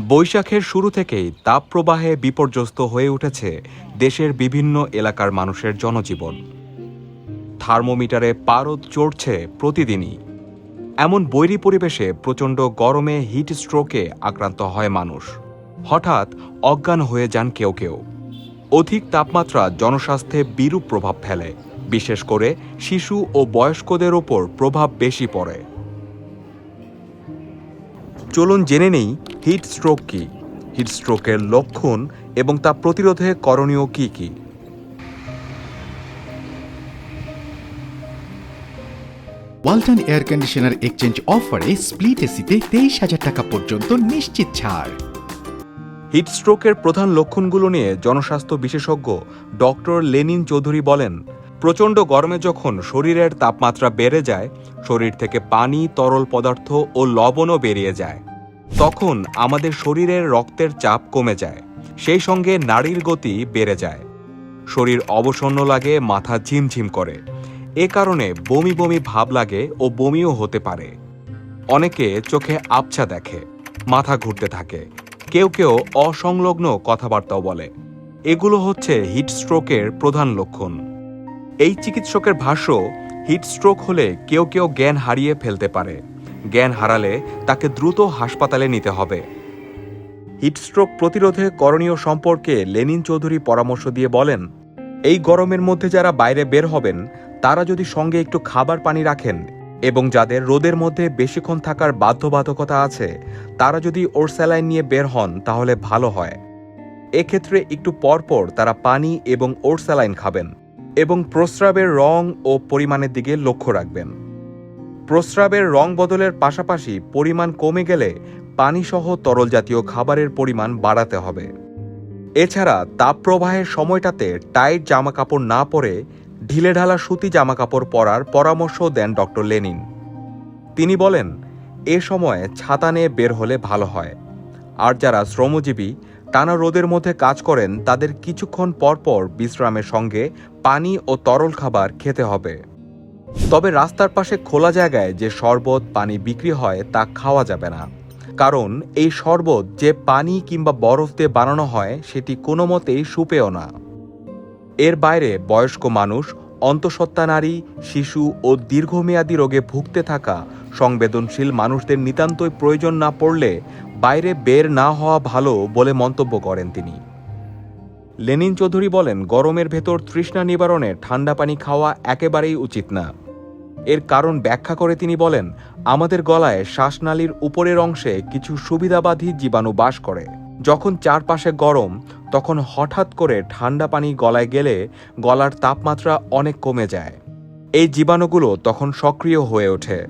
বৈশাখের শুরু থেকেই তাপপ্রবাহে বিপর্যস্ত হয়ে উঠেছে দেশের বিভিন্ন এলাকার মানুষের জনজীবন। থার্মোমিটারে পারদ চড়ছে প্রতিদিনই। এমন বৈরী পরিবেশে প্রচণ্ড গরমে হিট স্ট্রোকে আক্রান্ত হয় মানুষ। হঠাৎ অজ্ঞান হয়ে যান কেউ কেউ। অধিক তাপমাত্রা জনস্বাস্থ্যে বিরূপ প্রভাব ফেলে, বিশেষ করে শিশু ও বয়স্কদের ওপর প্রভাব বেশি পড়ে। চলুন জেনে নেই হিট স্ট্রোক কি? হিট স্ট্রোকের লক্ষণ এবং তা প্রতিরোধে করণীয় কি কি? ওয়ালটন এয়ার কন্ডিশনার এক্সচেঞ্জ অফারে স্প্লিট এসিতে তেইশ হাজার টাকা পর্যন্ত নিশ্চিত ছাড়। হিট স্ট্রোকের প্রধান লক্ষণগুলো নিয়ে জনস্বাস্থ্য বিশেষজ্ঞ ডক্টর লেনিন চৌধুরী বলেন প্রচণ্ড গরমে যখন শরীরের তাপমাত্রা বেড়ে যায় শরীর থেকে পানি তরল পদার্থ ও লবণও বেরিয়ে যায়। তখন আমাদের শরীরের রক্তের চাপ কমে যায়, সেই সঙ্গে নাড়ির গতি বেড়ে যায়। শরীর অবসন্ন লাগে, মাথা ঝিমঝিম করে। এ কারণে বমি বমি ভাব লাগে ও বমিও হতে পারে। অনেকে চোখে আবছা দেখে, মাথা ঘুরতে থাকে। কেউ কেউ অসংলগ্ন কথাবার্তাও বলে। এগুলো হচ্ছে হিট স্ট্রোকের প্রধান লক্ষণ। এই চিকিৎসকের ভাষ্য, হিট স্ট্রোক হলে কেউ কেউ জ্ঞান হারিয়ে ফেলতে পারে। জ্ঞান হারালে তাকে দ্রুত হাসপাতালে নিতে হবে। হিটস্ট্রোক প্রতিরোধে করণীয় সম্পর্কে লেনিন চৌধুরী পরামর্শ দিয়ে বলেন, এই গরমের মধ্যে যারা বাইরে বের হবেন, তারা যদি সঙ্গে একটু খাবার পানি রাখেন এবং যাদের রোদের মধ্যে বেশিক্ষণ থাকার বাধ্যবাধকতা আছে, তারা যদি ওর স্যালাইন নিয়ে বের হন, তাহলে ভালো হয়। এক্ষেত্রে একটু পরপর তারা পানি এবং ওর স্যালাইন খাবেন এবং প্রস্রাবের রং ও পরিমাণের দিকে লক্ষ্য রাখবেন। প্রস্রাবের রং বদলের পাশাপাশি পরিমাণ কমে গেলে পানিসহ তরল জাতীয় খাবারের পরিমাণ বাড়াতে হবে। এছাড়া তাপপ্রবাহের সময়টাতে টাইট জামাকাপড় না পরে ঢিলেঢালা সুতি জামাকাপড় পরার পরামর্শ দেন ডক্টর লেনিন। তিনি বলেন, এ সময়ে ছাতা নিয়ে বের হলে ভালো হয়। আর যারা শ্রমজীবী, টানা রোদের মধ্যে কাজ করেন, তাদের কিছুক্ষণ পরপর বিশ্রামের সঙ্গে পানি ও তরল খাবার খেতে হবে। তবে রাস্তার পাশে খোলা জায়গায় যে শরবত পানি বিক্রি হয় তা খাওয়া যাবে না। কারণ এই শরবত যে পানি কিংবা বরফ দিয়ে বানানো হয়, সেটি কোনো মতেই সুপেয় না। এর বাইরে বয়স্ক মানুষ, অন্তঃসত্ত্বা নারী, শিশু ও দীর্ঘমেয়াদী রোগে ভুগতে থাকা সংবেদনশীল মানুষদের নিতান্তই প্রয়োজন না পড়লে বাইরে বের না হওয়া ভালো বলে মন্তব্য করেন তিনি। লেনিন চৌধুরী বলেন, গরমের ভেতর তৃষ্ণা নিবারণে ঠান্ডা পানি খাওয়া একেবারেই উচিত না। এর কারণ ব্যাখ্যা করে তিনি বলেন, আমাদের গলায় শ্বাসনালীর উপরের অংশে কিছু সুবিধাবাদী জীবাণু বাস করে। যখন চারপাশে গরম, তখন হঠাৎ করে ঠান্ডা পানি গলায় গেলে গলার তাপমাত্রা অনেক কমে যায়। এই জীবাণুগুলো তখন সক্রিয় হয়ে ওঠে।